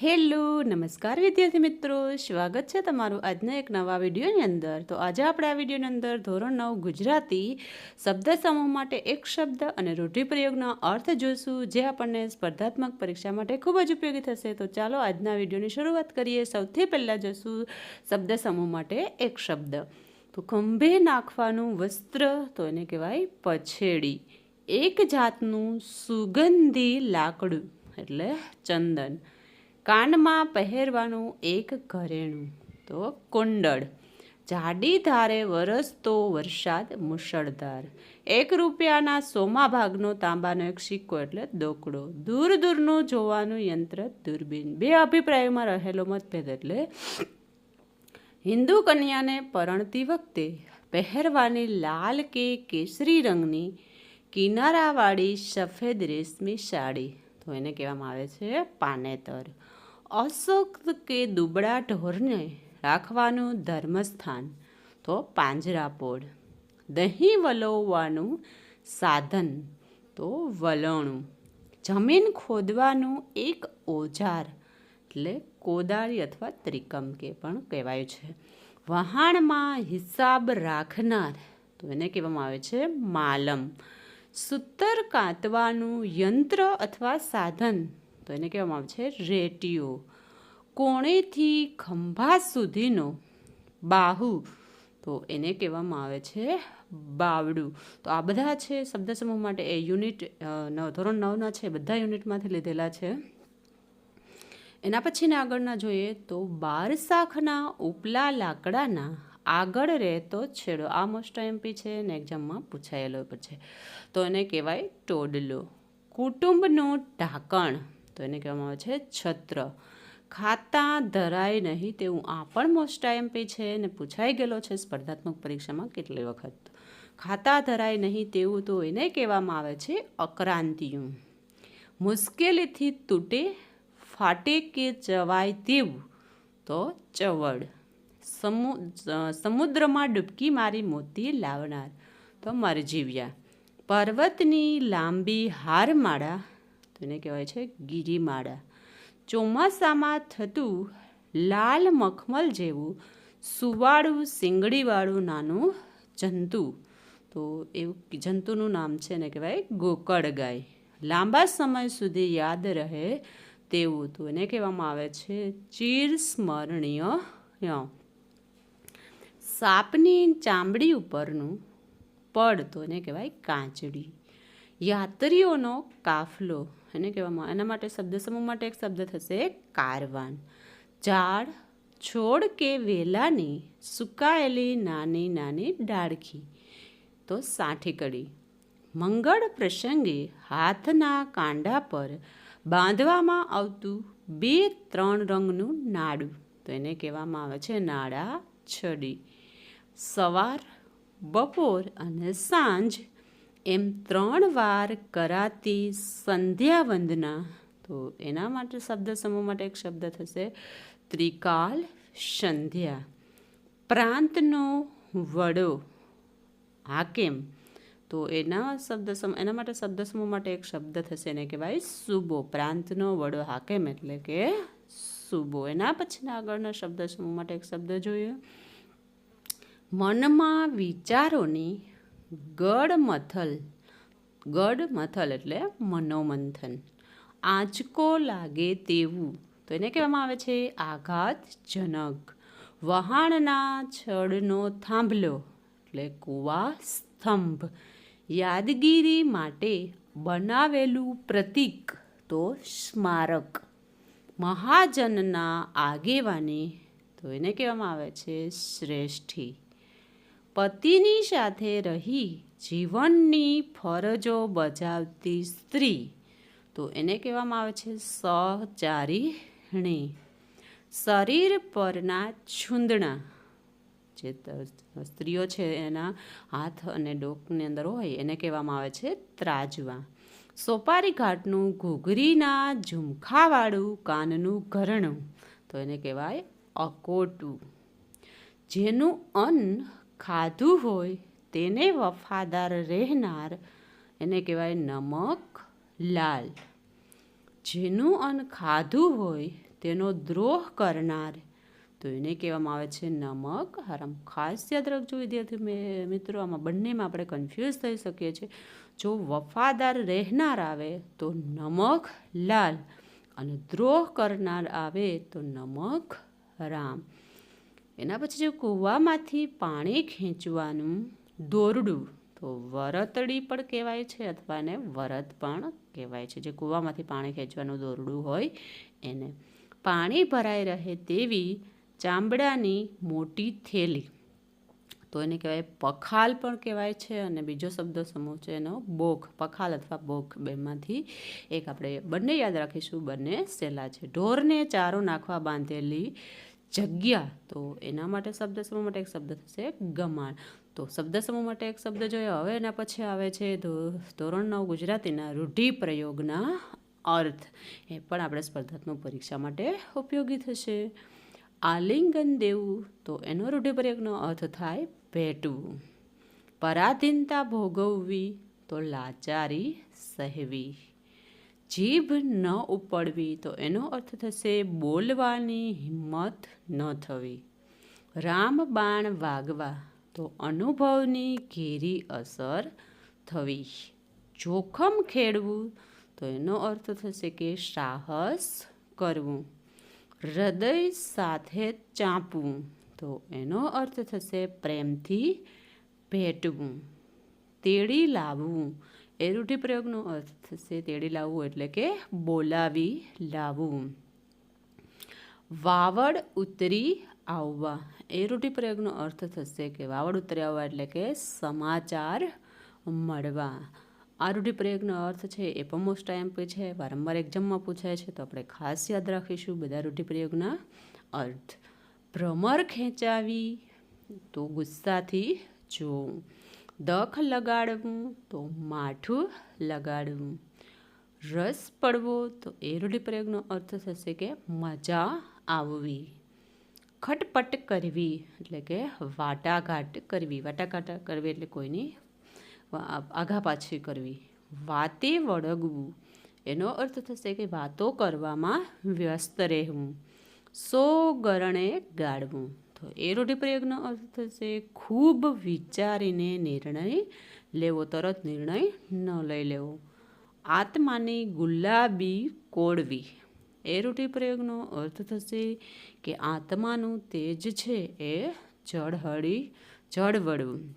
Hello, નમસ્કાર વિદ્યાર્થી મિત્રો. સ્વાગત છે તમારું આજના એક નવા વિડીયોની અંદર. તો આજે આપણે આ વિડીયોની અંદર ધોરણ નવ ગુજરાતી શબ્દ સમૂહ માટે એક શબ્દ અને રૂઢિપ્રયોગનો અર્થ જોઈશું જે આપણને સ્પર્ધાત્મક પરીક્ષા માટે ખૂબ જ ઉપયોગી થશે. તો ચાલો આજના વિડીયોની શરૂઆત કરીએ. સૌથી પહેલાં જોઈશું શબ્દ સમૂહ માટે એક શબ્દ. તો ખંભે નાખવાનું વસ્ત્ર, તો એને કહેવાય પછેડી. એક જાતનું સુગંધી લાકડું, એટલે ચંદન. કાનમાં પહેરવાનું એક ઘરેણું, તો કુંડળ. જાડી ધારે વરસતો વરસાદ મુશળધાર. એક રૂપિયાના સોમા ભાગનો તાંબાનો એક સિક્કો એટલે દોકડો. દૂર દૂરનું જોવાનું યંત્ર દૂરબીન. બે અભિપ્રાયોમાં રહેલો મતભેદ એટલે હિન્દુ કન્યાને પરણતી વખતે પહેરવાની લાલ કે કેસરી રંગની કિનારાવાળી સફેદ રેશમી સાડી, તો એને કહેવામાં આવે છે પાનેતર. અશોક કે દુબળા ઢોરને રાખવાનું ધર્મસ્થાન. તો પાંજરાપોળ દહીં વલોવવાનું સાધન. તો વલણું. જમીન ખોદવાનું એક ઓજાર. એટલે કોદાળી અથવા ત્રિકમ કે પણ કહેવાય છે. વહાણમાં હિસાબ રાખનાર. તો એને કહેવામાં આવે છે માલમ. સૂતર કાંતવાનું યંત્ર અથવા સાધન. તો એને કહેવામાં આવે છે રેટિયો. કોણેથી ખંભા સુધીનો બાહુ? તો એને કહેવામાં આવે છે બાવડું. તો આ બધા છે શબ્દ સમૂહ માટે એ યુનિટ ધોરણ નવના છે, બધા યુનિટમાંથી લીધેલા છે. એના પછીના આગળના જોઈએ તો બાર શાખના ઉપલા લાકડાના આગળ રહેતો છેડો. આ મોસ્ટ એમપી છે ને એક્ઝામમાં પૂછાયેલો પણ છે. તો એને કહેવાય ટોડલો. કુટુંબનું ઢાંકણ. તો એને કહેવામાં આવે છે છત્ર. ખાતા ધરાય નહીં તેવું આ પણ મોસ્ટ એમપી છે અને પૂછાઈ ગયેલો છે સ્પર્ધાત્મક પરીક્ષામાં કેટલી વખત. ખાતા ધરાય નહીં તેવું તો એને કહેવામાં આવે છે અક્રાંતિયું. મુશ્કેલીથી તૂટે, ફાટે કે ચવાય તેવું તો ચવડ. સમુ, સમુદ્રમાં ડૂબકી મારી મોતી લાવનાર તો મરજીવ્યા. પર્વતની લાંબી હારમાળા તો એને કહેવાય છે ગિરિમાળા. ચોમાસામાં થતું લાલ મખમલ જેવું સુવાળું શીંગડીવાળું નાનું જંતુ, તો એવું જંતુનું નામ છે ને કહેવાય ગોકળ ગાય લાંબા સમય સુધી યાદ રહે તેવું, તો એને કહેવામાં આવે છે ચિરસ્મરણીય સાપની ચામડી ઉપરનું પડ, તો એને કહેવાય કાંચડી. યાત્રીઓનો કાફલો, એને કહેવામાં એના માટે શબ્દ સમૂહ માટે એક શબ્દ થશે કારવાન. ઝાડ, છોડ કે વેલાની સુકાયેલી નાની નાની ડાળખી. તો સાઠીકડી મંગળ પ્રસંગે હાથના કાંડા પર બાંધવામાં આવતું બે ત્રણ રંગનું નાડું. તો એને કહેવામાં આવે છે નાડા છડી સવાર, બપોર અને સાંજ એમ ત્રણ વાર કરાતી સંધ્યા વંદના તો એના માટે શબ્દ સમૂહ માટે એક શબ્દ થશે, ત્રિકાલ સંધ્યા. પ્રાંતનો વડો હાકેમ તો એના શબ્દ એના માટે શબ્દ સમૂહ માટે એક શબ્દ થશે, એને કહેવાય સુબો. પ્રાંતનો વડો હાકેમ એટલે કે સુબો. એના પછીના આગળના શબ્દ સમૂહ માટે એક શબ્દ જોઈએ. મનમાં વિચારોની ગડ મથલ એટલે મનોમંથન. આંચકો લાગે તેવું. તો એને કહેવામાં આવે છે આઘાતજનક. વહાણના છડનો થાંભલો એટલે કુવા સ્તંભ. યાદગીરી માટે બનાવેલું પ્રતીક તો સ્મારક. મહાજનના આગેવાની તો એને કહેવામાં આવે છે શ્રેષ્ઠી. પતિની સાથે રહી જીવનની ફરજો બજાવતી સ્ત્રી. તો એને કહેવામાં આવે છે સહચારીણી શરીર પરના છૂંદણા. જે સ્ત્રીઓ છે એના હાથ અને ડોકની અંદર હોય, એને કહેવામાં આવે છે ત્રાજવા. સોપારી ઘાટનું ઘૂઘરીના ઝુમખાવાળું કાનનું ઘરણું. તો એને કહેવાય અકોટું. જેનું અન્ન ખાધું હોય તેને વફાદાર રહેનાર એને કહેવાય નમક લાલ. જેનું અન્ન ખાધું હોય તેનો દ્રોહ કરનાર. તો એને કહેવામાં આવે છે નમક. હરામ ખાસ યાદ રાખજો વિદ્યાર્થી મિત્રો, આમાં બંનેમાં આપણે કન્ફ્યુઝ થઈ શકીએ છીએ. જો વફાદાર રહેનાર આવે તો નમક લાલ અને દ્રોહ કરનાર આવે તો નમક રામ. એના પછી જો કૂવામાંથી પાણી ખેંચવાનું દોરડું, તો વરતડી પણ કહેવાય છે અથવા એને વરત પણ કહેવાય છે. જે કૂવામાંથી પાણી ખેંચવાનું દોરડું હોય, એને પાણી ભરાઈ રહે તેવી ચામડાની મોટી થેલી. તો એને કહેવાય પખાલ પણ કહેવાય છે અને બીજો શબ્દ સમૂહ છે એનો બોખ, પખાલ અથવા બોખ બેમાંથી એક આપણે બંને યાદ રાખીશું. બંને સહેલા છે. ઢોરને ચારો નાખવા બાંધેલી જગ્યા, તો એના માટે શબ્દ સમૂહ માટે એક શબ્દ થશે ગમાણ. તો શબ્દ સમૂહ માટે એક શબ્દ જોયો, હવે એના પછી આવે છે ધોરણ નવ ગુજરાતીના રૂઢિપ્રયોગના અર્થ. એ પણ આપણે સ્પર્ધાત્મક પરીક્ષા માટે ઉપયોગી થશે. આલિંગન દેવું, તો એનો રૂઢિપ્રયોગનો અર્થ થાય ભેટવું. પરાધીનતા ભોગવવી, તો લાચારી સહેવી. જીભ ન ઉપડવી તો એનો અર્થ થશે બોલવાની હિંમત ન થવી. રામ બાણ વાગવા તો અનુભવની ઘેરી અસર થવી. જોખમ ખેડવું તો એનો અર્થ થશે કે સાહસ કરવું. હૃદય સાથે ચાંપવું તો એનો અર્થ થશે પ્રેમથી ભેટવું. તેડી લાવવું એ રૂઢિપ્રયોગનો અર્થ થશે તેડી લાવવું એટલે કે બોલાવી લાવવું. વાવડ ઉતરી આવવા. એ રૂઢિપ્રયોગનો અર્થ થશે કે વાવડ ઉતરી આવવા એટલે કે સમાચાર મળવા. આ રૂઢિપ્રયોગનો અર્થ છે એ પણ મોસ્ટ ટાઈમ છે વારંવાર એક્ઝામમાં પૂછાય છે, તો આપણે ખાસ યાદ રાખીશું બધા રૂઢિપ્રયોગના અર્થ. ભ્રમર ખેંચાવી, તો ગુસ્સાથી જોવું દખ લગાડવું તો માઠું લગાડવું. રસ પડવો તો એ રૂઢિપ્રયોગનો અર્થ થશે કે મજા આવવી. ખટપટ કરવી એટલે કે વાટાઘાટ કરવી. વાટાઘાટ કરવી એટલે કોઈની આઘા પાછી કરવી. વાતે વળગવું. એનો અર્થ થશે કે વાતો કરવામાં વ્યસ્ત રહેવું. સો ગરણે ગાળવું. તો એ રૂઢિપ્રયોગનો અર્થ થશે ખૂબ વિચારીને નિર્ણય લેવો, તરત નિર્ણય ન લઈ લેવો. આત્માની ગુલાબી કોડવી. એ રૂઢિપ્રયોગનો અર્થ થશે કે આત્માનું તેજ છે એ જળહળી, જળવળવું.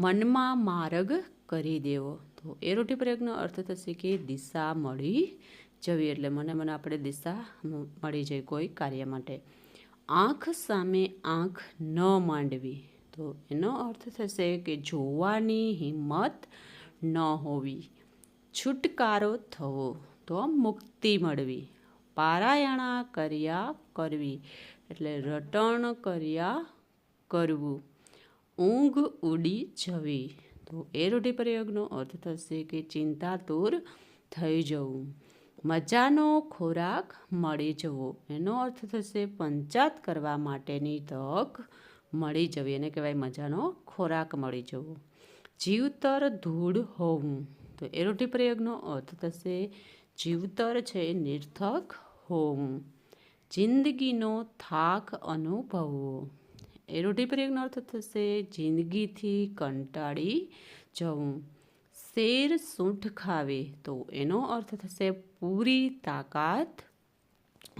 મનમાં માર્ગ કરી દેવો. તો એ રૂઢિપ્રયોગનો અર્થ થશે કે દિશા મળી જવી. એટલે મને મને આપણે દિશા મળી જાય કોઈ કાર્ય માટે. આંખ સામે આંખ ન માંડવી. તો એનો અર્થ થશે કે જોવાની હિંમત ન હોવી. છુટકારો થવો, તો મુક્તિ મળવી. પારાયણા કર્યા કરવી, એટલે રટણ કર્યા કરવું. ઊંઘ ઉડી જવી. તો એ રૂઢિપ્રયોગનો અર્થ થશે કે ચિંતાતુર થઈ જવું. મજાનો ખોરાક મળી જવો. એનો અર્થ થશે પંચાત કરવા માટેની તક મળી જવી. એને કહેવાય મજાનો ખોરાક મળી જવો. જીવતર ધૂળ હોવું. તો એ રૂઢિપ્રયોગનો અર્થ થશે જીવતર છે નિર્થક હોવું. જિંદગીનો થાક અનુભવવો. એ રૂઢિપ્રયોગનો અર્થ થશે જિંદગીથી કંટાળી જવું. શેર સૂંઠ ખાવે. તો એનો અર્થ થશે પૂરી તાકાત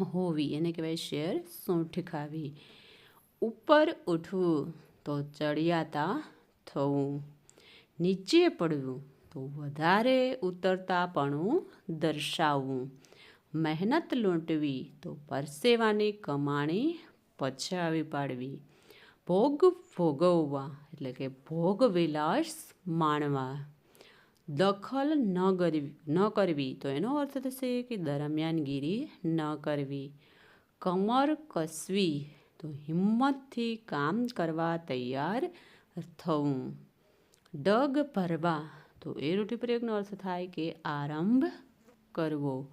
હોવી, એને કહેવાય શેર સૂંઠ ખાવી. ઉપર ઉઠવું તો ચડિયાતા થવું. નીચે પડવું તો વધારે ઉતરતાપણું દર્શાવવું. મહેનત લૂંટવી તો પરસેવાની કમાણી પછાવી પાડવી. ભોગ ભોગવવા એટલે કે ભોગ વિલાસ માણવા. દખલ ન કરવી ન કરવી. તો એનો અર્થ થશે કે દરમિયાનગીરી ન કરવી. કમર કસવી. તો હિંમતથી કામ કરવા તૈયાર થવું. ડગ ભરવા. તો એ રૂઢિપ્રયોગનો અર્થ થાય કે આરંભ કરવો.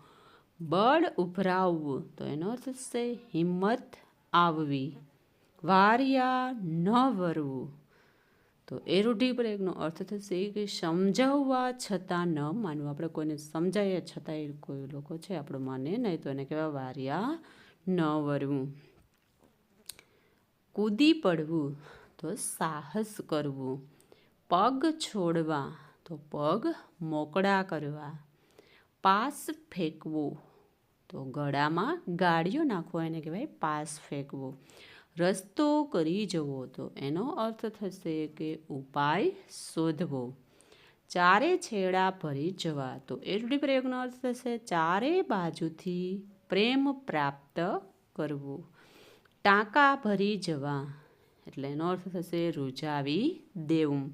બળ ઉભરાવવું. તો એનો અર્થ થશે હિંમત આવવી. વારિયા ન વરવું. તો એ રૂઢિપ્રયોગનો અર્થ થશે કે સમજાવવા છતાં ન માનવું. આપણે કોઈને સમજાવીએ છતાં એ કોઈ લોકો છે, આપણું માને નહીં તો એને કહેવાય વાર્યા ન વરવું. કૂદી પડવું તો સાહસ કરવું. પગ છોડવા તો પગ મોકળા કરવા. પાસ ફેંકવો તો ગળામાં ગાડીઓ નાખવો એને કહેવાય પાસ ફેંકવો. રસ્તો કરી જવો તો એનો અર્થ થશે કે ઉપાય શોધવો. ચારે છેડા ભરી જવા તો એ રૂઢિપ્રયોગનો અર્થ થશે, ચારે બાજુથી પ્રેમ પ્રાપ્ત કરવું. ટાંકા ભરી જવા. એટલે એનો અર્થ થશે, રૂજાવી દેવું.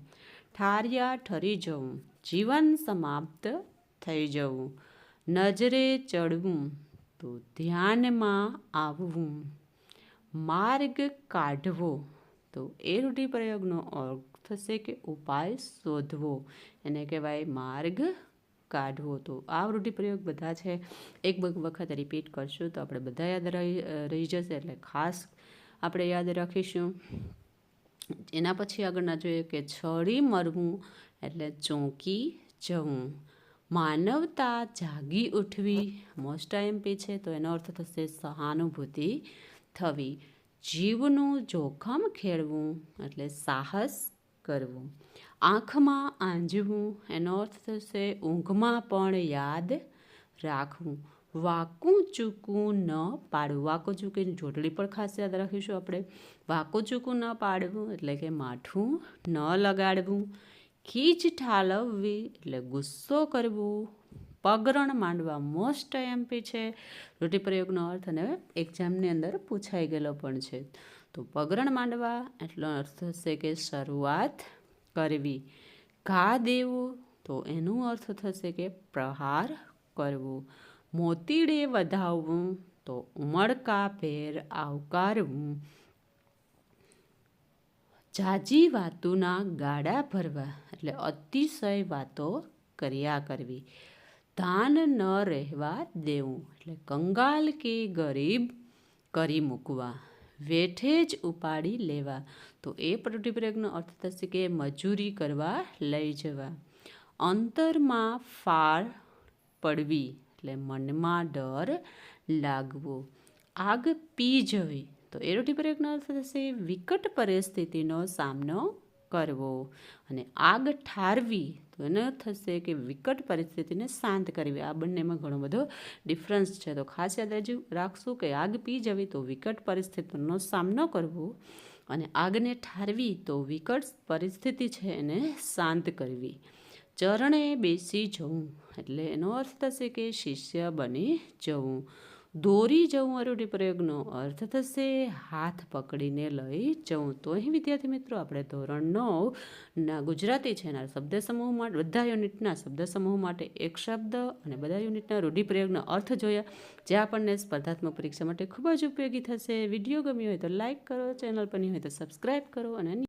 ઠારિયા ઠરી જવું. જીવન સમાપ્ત થઈ જવું. નજરે ચડવું. તો ધ્યાનમાં આવવું. માર્ગ કાઢવો. તો એ રૂઢિપ્રયોગનો અર્થ થશે કે ઉપાય શોધવો. એને કહેવાય માર્ગ કાઢવો. તો આ રૂઢિપ્રયોગ બધા છે. એક વખત રિપીટ કરશું તો આપણે બધા યાદ રહી રહી જશે. એટલે ખાસ આપણે યાદ રાખીશું. એના પછી આગળના જોઈએ કે છળી મરવું એટલે ચોંકી જવું. માનવતા જાગી ઉઠવી. મોસ્ટ આઈએમપી છે. તો એનો અર્થ થશે સહાનુભૂતિ થવી જીવનું જોખમ ખેડવું એટલે સાહસ કરવું. આંખમાં આંજવું, એનો અર્થ થશે ઊંઘમાં પણ યાદ રાખવું. વાકું ચૂકું ન પાડવું. વાકો ચૂકીને જોટલી પણ ખાસ યાદ રાખીશું આપણે. વાકો ચૂકું ન પાડવું એટલે કે માઠું ન લગાડવું. ખીજ ઠાલવવી એટલે ગુસ્સો કરવું. પગરણ માંડવા મોસ્ટ એમપી છે. રૂઢિપ્રયોગનો અર્થ અને એક્ઝામની અંદર પૂછાઈ ગયેલો પણ છે. તો પગરણ માંડવા એટલો અર્થ થશે કે શરૂઆત કરવી. ઘા દેવું તો એનું અર્થ થશે કે પ્રહાર કરવું. મોતીડે વધાવવું તો ઉમળકા ભેર આવકારવું. જાજી વાતોના ગાડા ભરવા એટલે અતિશય વાતો કર્યા કરવી. ધાન ન રહેવા દેવું. એટલે કંગાલ કે ગરીબ કરી મૂકવા, વેઠે જ ઉપાડી લેવા. તો એ પ્રતિપ્રયોગનો અર્થ થશે કે મજૂરી કરવા લઈ જવા. અંતરમાં ફાળ પડવી, એટલે મનમાં ડર લાગવો. આગ પી જવી. તો એ રૂઢિપ્રયોગનો અર્થ થશે વિકટ પરિસ્થિતિનો સામનો કરવો અને આગ ઠારવી તો એનો થશે કે વિકટ પરિસ્થિતિને શાંત કરવી. આ બંનેમાં ઘણો બધો ડિફરન્સ છે. તો ખાસ યાદ રહેજો રાખશું કે આગ પી જવી તો વિકટ પરિસ્થિતિનો સામનો કરવો અને આગને ઠારવી તો વિકટ પરિસ્થિતિ છે એને શાંત કરવી. ચરણે બેસી જવું એટલે એનો અર્થ થશે કે શિષ્ય બની જવું. દોરી જવું અરૂઢિ પ્રયોગનો અર્થ થશે હાથ પકડીને લઈ જવું. તો અહીં વિદ્યાર્થી મિત્રો, આપણે ધોરણ નવ ના ગુજરાતી છે એના શબ્દ સમૂહ માટે બધા યુનિટના શબ્દ સમૂહ માટે એક શબ્દ અને બધા યુનિટના રૂઢિપ્રયોગનો અર્થ જોયા. જે આપણને સ્પર્ધાત્મક પરીક્ષા માટે ખૂબ જ ઉપયોગી થશે. વીડિયો ગમ્યો હોય તો લાઇક કરો, ચેનલ પર હોય તો સબસ્ક્રાઈબ કરો અને